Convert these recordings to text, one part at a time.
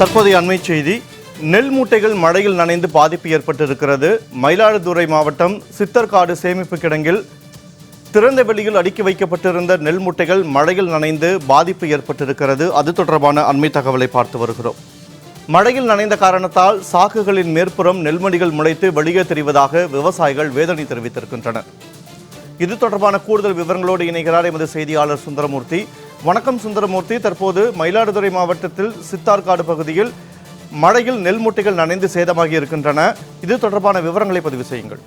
தற்போதைய அண்மை செய்தி நெல் மூட்டைகள் மழையில் நனைந்து பாதிப்பு ஏற்பட்டிருக்கிறது. மயிலாடுதுறை மாவட்டம் சித்தர்காடு சேமிப்பு கிடங்கில் திறந்த வெளியில் அடுக்கி வைக்கப்பட்டிருந்த நெல் மூட்டைகள் மழையில் நனைந்து பாதிப்பு ஏற்பட்டிருக்கிறது. அது தொடர்பான அண்மை தகவலை பார்த்து வருகிறோம். மழையில் நனைந்த காரணத்தால் சாக்குகளின் மேற்புறம் நெல்மணிகள் முளைத்து வெளியே தெரிவதாக விவசாயிகள் வேதனை தெரிவித்திருக்கின்றனர். இது தொடர்பான கூடுதல் விவரங்களோடு இணைகிறார் எமது செய்தியாளர் சுந்தரமூர்த்தி. வணக்கம் சுந்தரமூர்த்தி. தற்போது மயிலாடுதுறை மாவட்டத்தில் சித்தார்காடு பகுதியில் மழையில் நெல் மூட்டைகள் நனைந்து சேதமாகி இருக்கின்றன. இது தொடர்பான விவரங்களை பதிவு செய்யுங்கள்.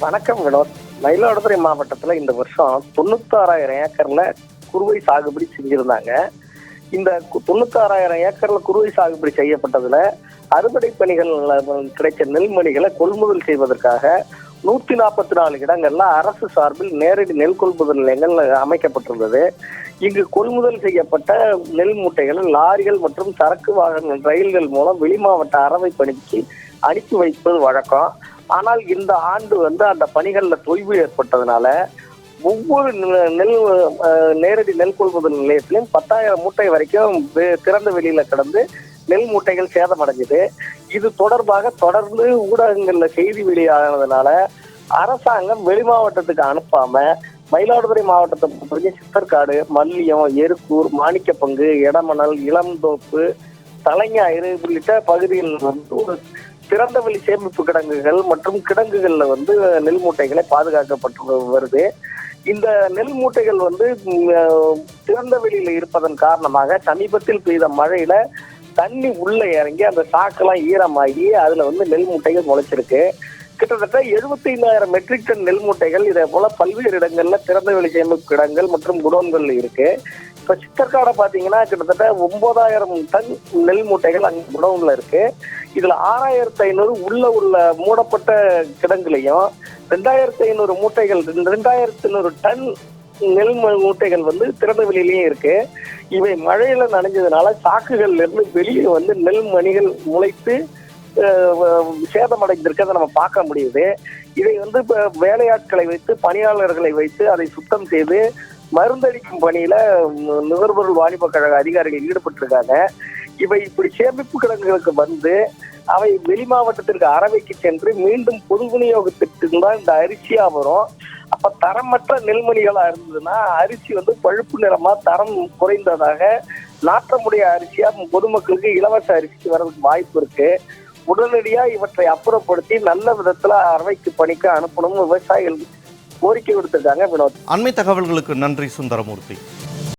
வணக்கம் வினோத். மயிலாடுதுறை மாவட்டத்துல இந்த வருஷம் தொண்ணூத்தாறாயிரம் ஏக்கர்ல குறுவை சாகுபடி செஞ்சிருந்தாங்க. இந்த கு- தொண்ணூத்தாறாயிரம் ஏக்கர்ல குறுவை சாகுபடி செய்யப்பட்டதுல அறுவடை பணிகள் கிடைச்ச நெல்மணிகளை கொள்முதல் செய்வதற்காக நூத்தி நாற்பத்தி நாலு இடங்கள்ல அரசு சார்பில் நேரடி நெல் கொள்முதல் நிலையங்கள் அமைக்கப்பட்டிருந்தது. இங்கு கொள்முதல் செய்யப்பட்ட நெல் மூட்டைகளை லாரிகள் மற்றும் சரக்கு வாகனங்கள் ரயில்கள் மூலம் வெளி மாவட்ட அறவை பணிக்கு அனுப்பி வைப்பது வழக்கம். ஆனால் இந்த ஆண்டு வந்து அந்த பணிகள்ல தொய்வு ஏற்பட்டதுனால ஒவ்வொரு நெல் நேரடி நெல் கொள்முதல் நிலையத்திலும் பத்தாயிரம் மூட்டை வரைக்கும் திறந்த வெளியில கிடந்து நெல் மூட்டைகள் சேதமடைஞ்சது. இது தொடர்பாக தொடர்ந்து ஊடகங்கள்ல செய்தி வெளியானதுனால அரசாங்கம் வெளி மாவட்டத்துக்கு அனுப்பாம மயிலாடுதுறை மாவட்டத்தை பொறுத்தவரைக்கும் சித்தர்காடு மல்லியம் எருக்கூர் மாணிக்கப்பங்கு எடமணல் இளம்தோப்பு தலைஞாயிறு உள்ளிட்ட பகுதிகளில் வந்து ஒரு திறந்தவெளி சேமிப்பு கிடங்குகள் மற்றும் கிடங்குகள்ல வந்து நெல் மூட்டைகளை பாதுகாக்கப்பட்டு வருது. இந்த நெல் மூட்டைகள் வந்து திறந்த வெளியில இருப்பதன் காரணமாக சமீபத்தில் பெய்த மழையில தண்ணி உள்ள இறங்கி அந்த சாக்கெல்லாம் ஈரமாகி அதுல வந்து நெல் மூட்டைகள் முளைச்சிருக்கு. கிட்டத்தட்ட எழுபத்தைந்தாயிரம் மெட்ரிக் டன் நெல் மூட்டைகள் இதே போல பல்வேறு இடங்கள்ல திறந்த வெளி சேமிப்பு இடங்கள் மற்றும் குடோன்கள் இருக்கு. இப்ப சித்தர்காடை பாத்தீங்கன்னா கிட்டத்தட்ட ஒன்பதாயிரம் டன் நெல் மூட்டைகள் அங்க குடோன்ல இருக்கு. இதுல ஆறாயிரத்தி ஐநூறு உள்ள உள்ள மூடப்பட்ட கிடங்குலையும் ரெண்டாயிரத்தி ஐநூறு மூட்டைகள் ரெண்டாயிரத்தி ஐநூறு டன் நெல் மூட்டைகள் வந்து திறந்த வெளியிலயும் இருக்கு. இவை மழையில நனைஞ்சதுனால சாக்குகள்ல இருந்து வெளியே வந்து நெல் மணிகள் முளைத்து சேதமடைந்திருக்கிறத நம்ம பார்க்க முடியுது. இதை வந்து இப்ப வேலையாட்களை வைத்து பணியாளர்களை வைத்து அதை சுத்தம் செய்து மருந்தடிக்கும் பணியில நுகர்பொருள் வாணிப கழக அதிகாரிகள் ஈடுபட்டிருக்காங்க. இவை இப்படி சேமிப்பு கிடங்குகளுக்கு வந்து அவை வெளி மாவட்டத்திற்கு அறவைக்கு சென்று மீண்டும் பொது விநியோகத்திற்கு தான் இந்த அரிசியா வரும். அப்ப தரமற்ற நெல்மணிகளா இருந்ததுன்னா அரிசி வந்து பழுப்பு நிறமா தரம் குறைந்ததாக நாற்றமுடைய அரிசியா பொதுமக்களுக்கு இலவச அரிசிக்கு வர்றதுக்கு வாய்ப்பு இருக்கு. உடனடியா இவற்றை அப்புறப்படுத்தி நல்ல விதத்துல அறவைக்கு பணிக்கு அனுப்பணும் விவசாயிகள் கோரிக்கை விடுத்திருக்காங்க வினோத். அண்மை தகவல்களுக்கு நன்றி சுந்தரமூர்த்தி.